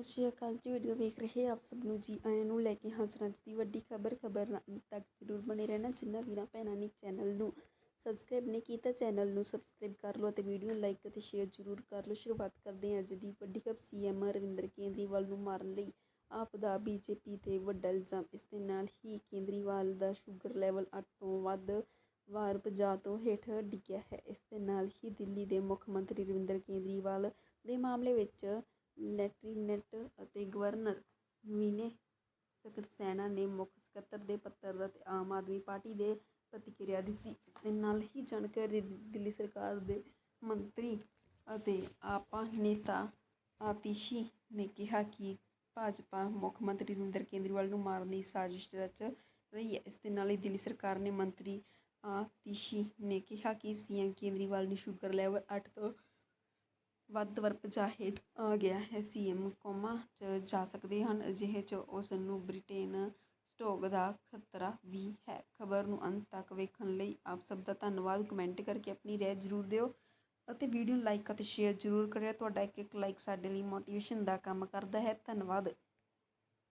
ਸਤਿ ਸ਼੍ਰੀ ਅਕਾਲ ਜੀ ਵੀਡੀਓ ਵੇਖ ਰਹੇ ਆਪ ਸਭ ਨੂੰ ਜੀ। ਆਇਆਂ ਨੂੰ ਲੈ ਕੇ ਹਾਜ਼ਰ ਅੱਜ ਦੀ ਵੱਡੀ ਖਬਰ ਖਬਰ ਤੱਕ ਜ਼ਰੂਰ ਬਣੇ ਰਹਿਣਾ ਜਿੰਨਾ ਵੀਰਾਂ ਭੈਣਾਂ ਨੇ ਚੈਨਲ ਨੂੰ ਸਬਸਕ੍ਰਾਈਬ ਨਹੀਂ ਕੀਤਾ, ਚੈਨਲ ਨੂੰ ਸਬਸਕ੍ਰਾਈਬ ਕਰ ਲਓ ਅਤੇ ਵੀਡੀਓ ਨੂੰ ਲਾਈਕ ਅਤੇ ਸ਼ੇਅਰ ਜ਼ਰੂਰ ਕਰ ਲਓ। ਸ਼ੁਰੂਆਤ ਕਰਦੇ ਹਾਂ ਅੱਜ ਦੀ ਵੱਡੀ ਖਬਰ। ਸੀਐਮ ਰਵਿੰਦਰ ਕੇਜਰੀਵਾਲ ਨੂੰ ਮਾਰਨ ਲਈ ਆਪ ਦਾ ਬੀਜੇਪੀ ਤੇ ਵੱਡਾ ਇਲਜ਼ਾਮ। ਇਸ ਦੇ ਨਾਲ ਹੀ ਕੇਜਰੀਵਾਲ ਦਾ ਸ਼ੂਗਰ ਲੈਵਲ 8 ਤੋਂ ਵੱਧ ਵਾਰ 50 ਤੋਂ ਹੇਠ ਡਿੱਗਿਆ ਹੈ। ਇਸ ਦੇ ਨਾਲ ਹੀ ਦਿੱਲੀ ਦੇ ਮੁੱਖ ਮੰਤਰੀ ਰਵਿੰਦਰ ਕੇਜਰੀਵਾਲ ਦੇ ਮਾਮਲੇ ਵਿੱਚ ਲੈਫਟੀਨੈਂਟ ਅਤੇ ਗਵਰਨਰ ਵਿਨੇ ਸਕਰਸੈਨਾ ਨੇ ਮੁੱਖ ਸਕੱਤਰ ਦੇ ਪੱਤਰ ਦਾ ਤੇ ਆਮ ਆਦਮੀ ਪਾਰਟੀ ਦੇ ਪ੍ਰਤੀਕਿਰਿਆ ਦਿੱਤੀ। ਇਸ ਦੇ ਨਾਲ ਹੀ ਜਾਣਕਾਰੀ ਦਿੱਲੀ ਸਰਕਾਰ ਦੇ ਮੰਤਰੀ ਅਤੇ ਆਪਾ ਨੇਤਾ ਆਤਿਸ਼ੀ ਨੇ ਕਿਹਾ ਕਿ ਭਾਜਪਾ ਮੁੱਖ ਮੰਤਰੀ ਰਵਿੰਦਰ ਕੇਜਰੀਵਾਲ ਨੂੰ ਮਾਰਨ ਦੀ ਸਾਜ਼ਿਸ਼ ਰਚ ਰਹੀ ਹੈ। ਇਸ ਦੇ ਨਾਲ ਹੀ ਦਿੱਲੀ ਸਰਕਾਰ ਨੇ ਮੰਤਰੀ ਆਤਿਸ਼ੀ ਨੇ ਕਿਹਾ ਕਿ ਸੀਐਮ ਕੇਜਰੀਵਾਲ ਨੂੰ ਸ਼ੂਗਰ ਲੈਵਲ 8 ਤੋਂ ਵੱਧ ਵਰ 50 ਹੇਠ ਆ ਗਿਆ ਹੈ ਸੀਐਮ ਕੋਮਾ 'ਚ ਜਾ ਸਕਦੇ ਹਨ। ਅਜਿਹੇ 'ਚ ਉਸ ਨੂੰ ਬ੍ਰਿਟੇਨ ਸਟੋਕ ਦਾ ਖਤਰਾ ਵੀ ਹੈ। ਖਬਰ ਨੂੰ ਅੰਤ ਤੱਕ ਵੇਖਣ ਲਈ ਆਪ ਸਭ ਦਾ ਧੰਨਵਾਦ। ਕਮੈਂਟ ਕਰਕੇ ਆਪਣੀ ਰਾਏ ਜ਼ਰੂਰ ਦਿਓ ਅਤੇ ਵੀਡੀਓ ਨੂੰ ਲਾਈਕ ਅਤੇ ਸ਼ੇਅਰ ਜ਼ਰੂਰ ਕਰਿਓ। ਤੁਹਾਡਾ ਇੱਕ ਇੱਕ ਲਾਈਕ ਸਾਡੇ ਲਈ ਮੋਟੀਵੇਸ਼ਨ ਦਾ ਕੰਮ ਕਰਦਾ ਹੈ। ਧੰਨਵਾਦ।